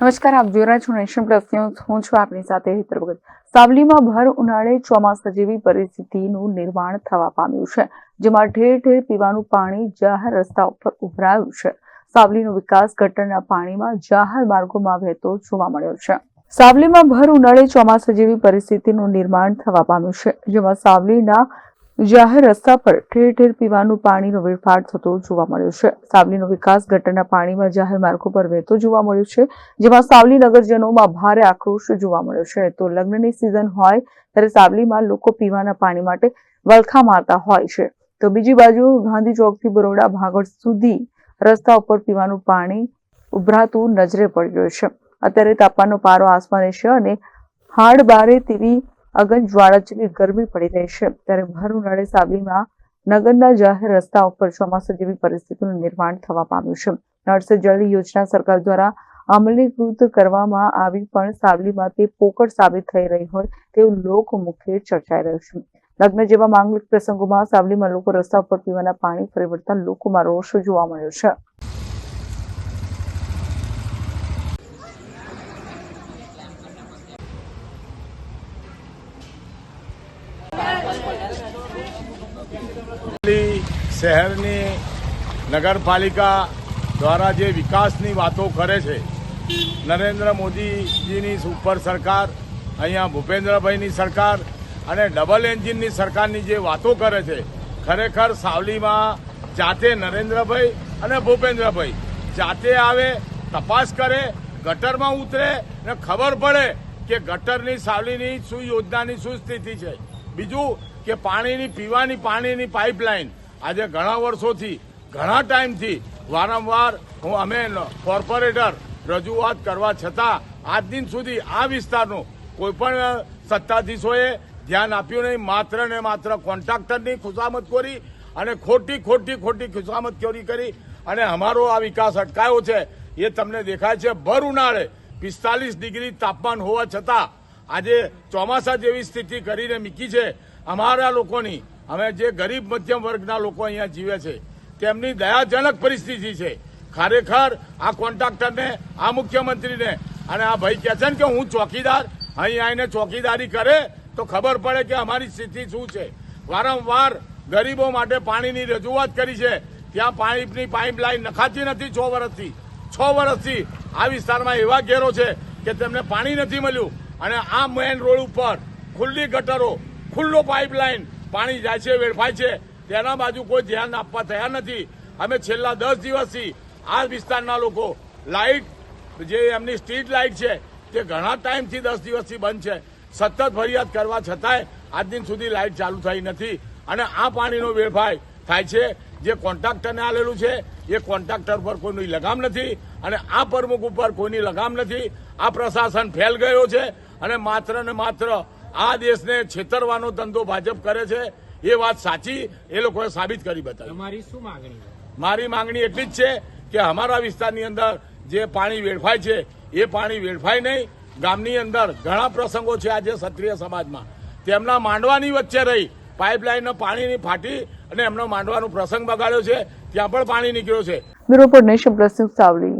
નમસ્કાર, આપ જોઈ રહ્યા છો નેશન પ્લસ ન્યૂઝ. હું છું આપની સાથે હિતર ભગત સાવલીમાં ભર ઉનાળે ચોમાસા જેવી પરિસ્થિતિનું નિર્માણ થવા પામ્યું છે, જેમાં ઠેર ઠેર પીવાનું પાણી જાહેર રસ્તા ઉપર ઉભરાયું છે. સાવલીનો વિકાસ ગટરના પાણીમાં જાહેર માર્ગોમાં વહેતો જોવા મળ્યો છે. સાવલીમાં ભર ઉનાળે ચોમાસા જેવી પરિસ્થિતિનું નિર્માણ થવા પામ્યું છે, જેમાં સાવલીના જાહેર રસ્તા પર ઠેર ઠેર પીવાનું પાણીનો વેડફાટ થતો જોવા મળ્યો છે. સાવલીનો વિકાસ ગટરના પાણીમાં જાહેર માર્ગો પર વહેતો જોવા મળ્યો છે, જેમાં સાવલી નગરજનોમાં ભારે આક્રોશ જોવા મળ્યો છે. તો લગ્નની સિઝન હોય, ત્યારે સાવલીમાં લોકો પીવાના પાણી માટે વલખા મારતા હોય છે. તો બીજી બાજુ ગાંધી ચોકથી બરોડા ભાગળ સુધી રસ્તા ઉપર પીવાનું પાણી ઉભરાતું નજરે પડી રહ્યું છે. અત્યારે તાપમાનનો પારો આસમાને છે અને હાડ બારે તેવી અગન જ્વાળા જેવી ગરમી પડી રહી છે. ત્યારે ભર ઉનાળે સાવલીમાં નગરના જાહેર રસ્તા ઉપર ચોમાસા જેવી પરિસ્થિતિનું નિર્માણ થવા પામ્યું છે. નળ સે જળ યોજના સરકાર દ્વારા અમલીકૃત કરવામાં આવી, પણ સાવલીમાં તે પોકળ સાબિત થઈ રહી હોય તેવું લોકમુખે ચર્ચાઈ રહ્યું છે. લગ્ન જેવા માંગલિક પ્રસંગોમાં સાવલીમાં લોકો રસ્તા ઉપર પીવાના પાણી ફરી વળતા લોકોમાં રોષ જોવા મળ્યો છે. શહેરની નગરપાલિકા દ્વારા જે વિકાસની વાતો કરે છે, નરેન્દ્ર મોદીજીની સુપર સરકાર, અહીંયા ભૂપેન્દ્રભાઈની સરકાર અને ડબલ એન્જિનની સરકારની જે વાતો કરે છે, ખરેખર સાવલીમાં જાતે નરેન્દ્રભાઈ અને ભૂપેન્દ્રભાઈ જાતે આવે, તપાસ કરે, ગટરમાં ઉતરે અને ખબર પડે કે ગટરની સાવલીની શું યોજનાની શું સ્થિતિ છે. બીજું કે પાણીની, પીવાની પાણીની પાઇપલાઇન આજે ઘણા વર્ષોથી, ઘણા ટાઈમથી વારંવાર હું અમે કોર્પોરેટર રજૂઆત કરવા છતાં આજ દિન સુધી આ વિસ્તારનું કોઈ પણ સત્તાધીશોએ ધ્યાન આપ્યું નહીં. માત્ર ને માત્ર કોન્ટ્રાક્ટરની ખુશામતખોરી અને ખોટી ખોટી ખોટી ખુશામતખોરી કરી અને અમારો આ વિકાસ અટકાયો છે એ તમને દેખાય છે. ભર ઉનાળે પિસ્તાલીસ ડિગ્રી તાપમાન હોવા છતાં આજે ચોમાસા જેવી સ્થિતિ કરીને મીકી છે. અમારા લોકોની અમે જે ગરીબ મધ્યમ વર્ગના લોકો અહીંયા જીવે છે, તેમની દયાજનક પરિસ્થિતિ છે. ખરેખર આ કોન્ટ્રાક્ટરને, આ મુખ્યમંત્રીને, અને આ ભાઈ કહે છે ને કે હું ચોકીદાર, અહીં આવીને ચોકીદારી કરે, તો ખબર પડે કે અમારી સ્થિતિ શું છે. વારંવાર ગરીબો માટે પાણીની રજૂઆત કરી છે. ત્યાં પાણીની પાઇપલાઇન નખાતી નથી છ વર્ષથી. છ વર્ષથી આ વિસ્તારમાં એવા ઘેરો છે કે તેમને પાણી નથી મળ્યું. અને આ મેઇન રોડ ઉપર ખુલ્લી ગટરો, ખુલ્લો પાઇપલાઇન પાણી જાય છે, વેડફાય છે, તેના બાજુ કોઈ ધ્યાન આપવા તૈયાર નથી. અમે છેલ્લા દસ દિવસથી આ વિસ્તારના લોકો લાઇટ, જે એમની સ્ટ્રીટ લાઇટ છે, તે ઘણા ટાઈમથી દસ દિવસથી બંધ છે. સતત ફરિયાદ કરવા છતાંય આજ દિન સુધી લાઇટ ચાલુ થઈ નથી અને આ પાણીનો વેડફાય થાય છે. જે કોન્ટ્રાક્ટરને આલેલું છે, એ કોન્ટ્રાક્ટર પર કોઈની લગામ નથી અને આ પ્રમુખ ઉપર કોઈની લગામ નથી. આ પ્રશાસન ફેલ ગયો છે અને માત્ર ને માત્ર આ દેશને છેતરવાનો ધંધો ભાજપ કરે છે એ વાત સાચી એ લોકોએ સાબિત કરી બતાવી. તમારી શું માંગણી મારી માંગણી એટલી જ છે કે અમારા વિસ્તારની અંદર જે પાણી વેડફાય છે એ પાણી વેડફાય નહીં. ગામની અંદર ઘણા પ્રસંગો છે આજે ક્ષત્રિય સમાજમાં. તેમના માંડવાની વચ્ચે રહી પાઇપલાઇનનો પાણીની ફાટી અને એમનો માંડવાનો પ્રસંગ બગાડ્યો છે ત્યાં પણ પાણી નીકળ્યો છે. બ્યુરો પર નેશન પ્લસ ન્યૂઝ સાવલી